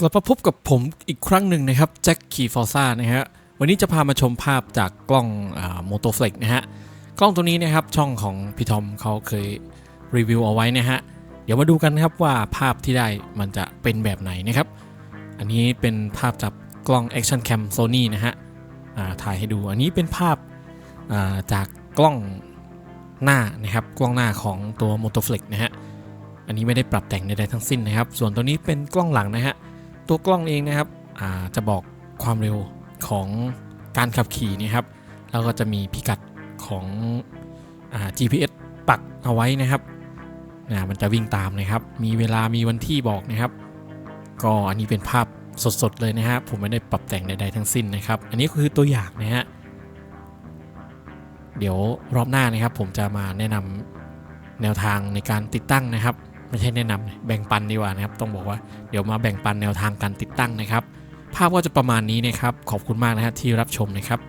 กลับมาพบกับผมอีกครั้งหนึ่งนะครับแจ็คคีฟอร์ซ่านะฮะวันนี้จะพามาชมภาพจากกล้องโมโตเฟล็กนะฮะกล้องตัวนี้นะครับช่องของพี่ทอมเขาเคยรีวิวเอาไว้นะฮะเดี๋ยวมาดูกันนะครับว่าภาพที่ได้มันจะเป็นแบบไหนนะครับ อันนี้เป็นภาพจากกล้อง Action Cam Sony นะฮะถ่ายให้ดูอันนี้เป็นภาพาจากกล้องหน้านะครับกล้องหน้าของตัว m o t o f l e x นะฮะอันนี้ไม่ได้ปรับแต่งใดๆทั้งสิ้นนะครับ ส่วนตัวนี้เป็นกล้องหลังนะฮะ ตัวกล้องเองนะครับอ่าจะบอกความเร็วของการขับขี่นะครับ แล้วก็จะมีพิกัดของอา GPS ปักเอาไว้นะครับนะมันจะวิ่งตามนะครับ มีเวลามีวันที่บอกนะครับ ก็อันนี้เป็นภาพสดๆเลยนะฮะ ผมไม่ได้ปรับแต่งใดๆทั้งสิ้นนะครับ อันนี้คือตัวอย่างนะฮะ เดี๋ยวรอบหน้านะครับ ผมจะมาแนะนำแนวทางในการติดตั้งนะครับ ไม่ใช่แนะนำแบ่งปันดีกว่านะครับ ต้องบอกว่าเดี๋ยวมาแบ่งปันแนวทางการติดตั้งนะครับ ภาพก็จะประมาณนี้นะครับ ขอบคุณมากนะฮะที่รับชมนะครับ